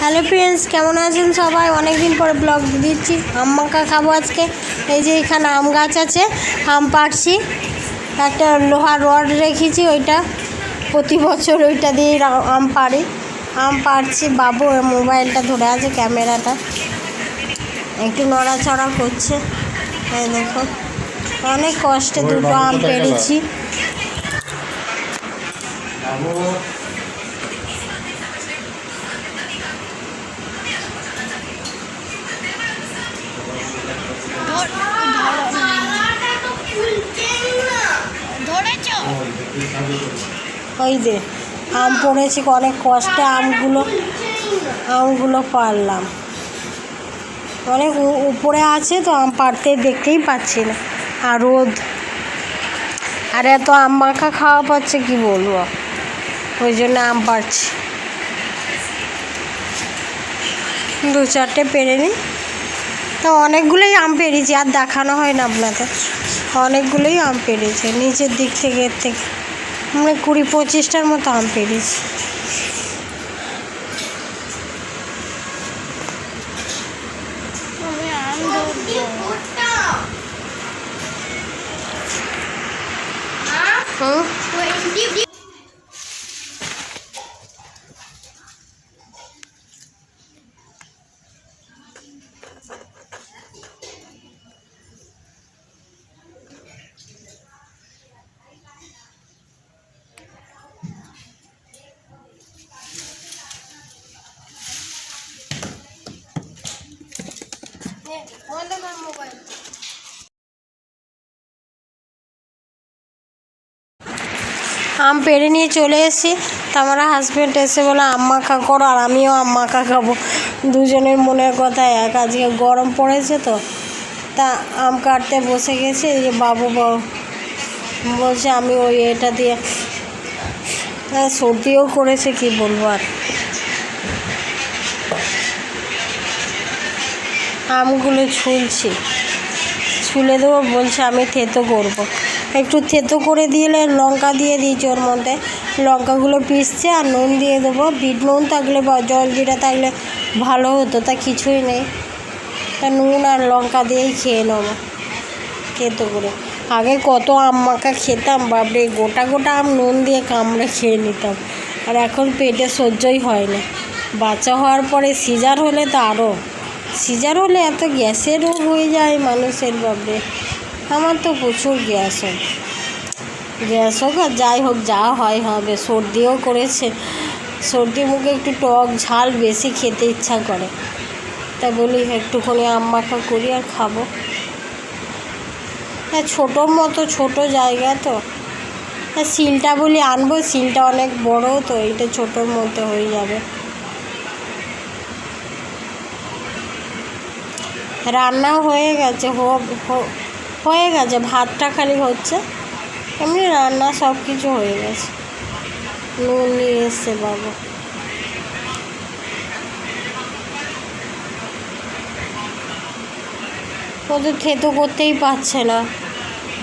Hello friends কেমন আছেন সবাই? অনেক দিন পরে ব্লগ দিচ্ছি। আম মাখা খাব আজকে। এই যে এখানে আম গাছ আছে আম পাড়ছি। একটা লোহার রড রেখেছি ওইটা। প্রতি বছর ওইটা দিয়ে আম পাড়ি। আম পাড়ছি বাবু মোবাইলটা ধরে আছে ক্যামেরাটা। একটু নড়াচড়া করছে। এই দেখো অনেক কষ্টে দুটো আম পেড়েছি। ওই যে, আম পড়েছি, অনেক কষ্টে আমগুলো আমগুলো পারলাম। অনেক উপরে আছে তো, আম পাড়তে দেখতেই পাচ্ছি না। আর রোদ। আর এত আম মাখা খাওয়া পাচ্ছে কি বলব? ওই জন্য আম পাড়ছি। দু চারটে পেরে নিই তো অনেকগুলোই আম পেরেছি, আর দেখানো হয় না আপনাদের। অনেকগুলোই আম পেরেছে, নিচের দিক থেকে, এর থেকে। আমরা কুড়ি পঁচিশটার মতো আম পেরেছি। হুম? আম পেড়ে নিয়ে চলে এসেছি। আমার হাজব্যান্ড এসে বলে আম মাখা করো আর আমিও আম মাখা খাব। দুজনের মনের কথা এক। আজকে গরম পড়েছে তো। তা আম কাটতে বসে গেছে এই যে বাবু বলছে আমি ওই এটা দিয়ে হ্যাঁ, সর্দিও করেছে কি বলব আর? আমগুলো ছুলছি। ছুলে দেবো, বলছে আমি থেতো করব। একটু থেতো করে দিলে লঙ্কা দিয়ে দিয়েছি ওর মধ্যে। লঙ্কাগুলো পিসছে আর নুন দিয়ে দেবো। বিট নুন থাকলে বা জল জিরা থাকলে ভালো হতো, তা কিছুই নেই। তা নুন আর লঙ্কা দিয়েই খেয়ে নেব, থেতো করে। আগে কত আম মাখা খেতাম, বাপরে, গোটা গোটা আম নুন দিয়ে কামড়ে খেয়ে নিতাম। আর এখন পেটে সহ্যই হয় না। বাচ্চা হওয়ার পরে সিজার হলে তো আরও সিজার হলে এত গ্যাসের রোগ হয়ে যায় মানুষের বাপরে। আমার তো প্রচুর গ্যাস হয়। গ্যাস হোক আর যাই হোক, যা হয় হবে। সর্দিও করেছে। সর্দি মুখে একটু টক ঝাল বেশি খেতে ইচ্ছা করে। তাই বলি একটুখানি আম মাখা করি আর খাব। হ্যাঁ ছোটোর মতো ছোটো জায়গা তো। হ্যাঁ শিলটা বলি আনব, শিলটা অনেক বড় তো, এইটা ছোটোর মধ্যে হয়ে যাবে। রান্না হয়ে গেছে হয়ে গেছে, ভাতটা খালি হচ্ছে। এমনি রান্না সব কিছু হয়ে গেছে। নুন নিয়ে এসছে বাবা। ওদের থেতো করতেই পারছে না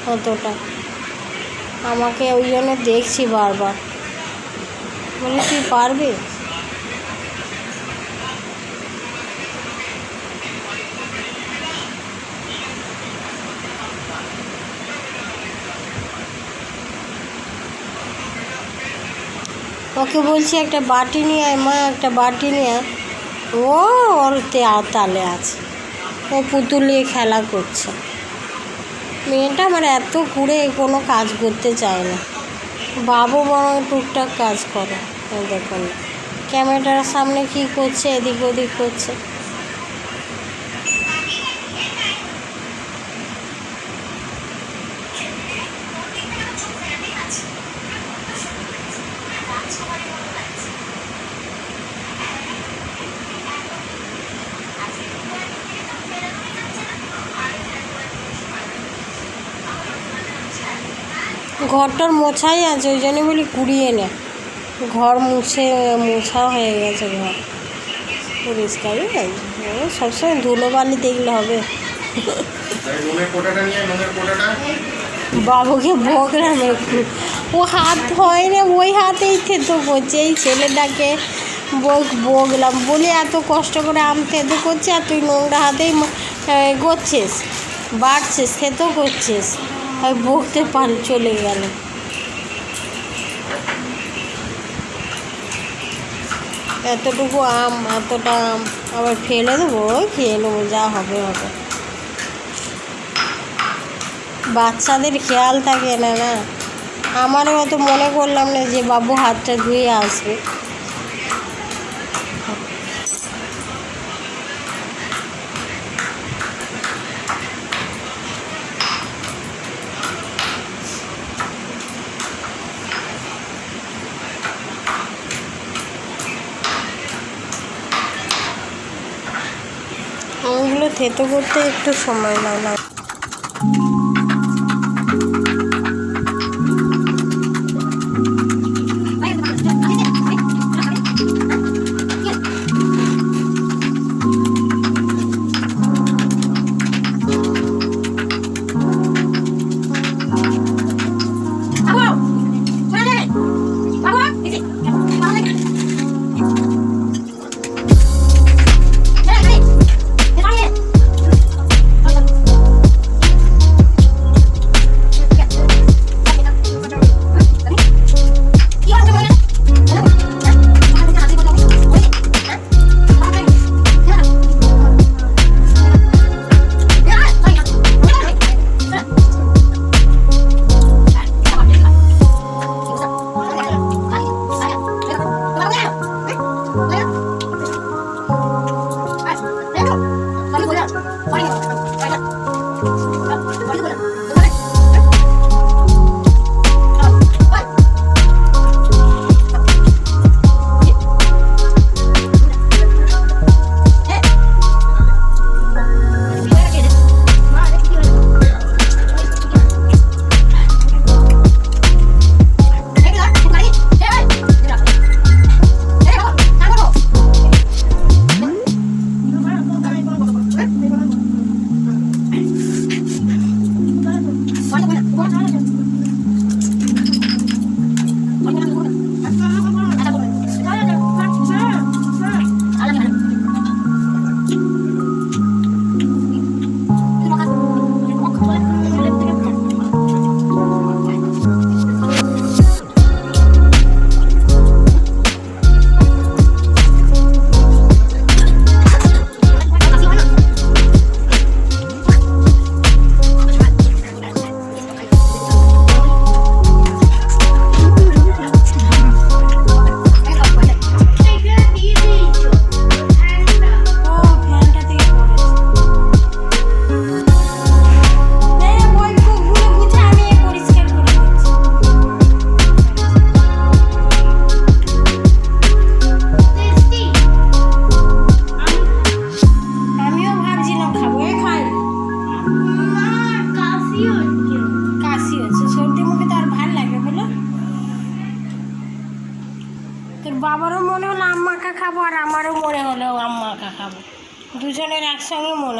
অতটা। আমাকে ওই জন্য দেখছি বারবার। বলি, তুই পারবি? ওকে বলছি, একটা বাটি নিয়ে আয় মা, একটা বাটি নিয়ে ও ওর তালে আছে। ও পুতুল নিয়ে খেলা করছে। মেয়েটা আমার এত কুড়ে কোনো কাজ করতে চায় না। বাবু বরং টুকটাক কাজ করে। দেখুন ক্যামেরাটার সামনে কি করছে, এদিক ওদিক করছে। ঘরটার মোছাই আছে ওই জন্য বলি কুড়িয়ে নে ঘর মুছে মোছা হয়ে গেছে ঘর। পরিষ্কারই ও সবসময় ধুলো বালি দেখলে হবে। বাবুকে বকলাম একটু। ও হাত হয় না ওই হাতেই থেতো করছে এই ছেলেটাকে বই বগলাম বলি এত কষ্ট করে আম থেতো করছে আর তুই নোংরা হাতেই করছিস বাড়ছিস থেতো করছিস। আমি বকতে পারি চলে গেল। এতটুকু আম, এতটা আম, আবার ফেলে দেবো খেয়ে নেব, যা হবে হবে। বাচ্চাদের খেয়াল থাকে না না? আমারও অত মনে করলাম না যে বাবু হাতটা ধুয়ে আসবে। ওগুলো থেতো করতে একটু সময় লাগে।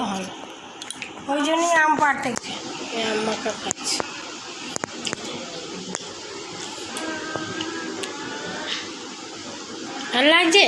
হয়। ওই জন্যই আম পাড়তে আম মাখা খাচ্ছি। আর লাগছে?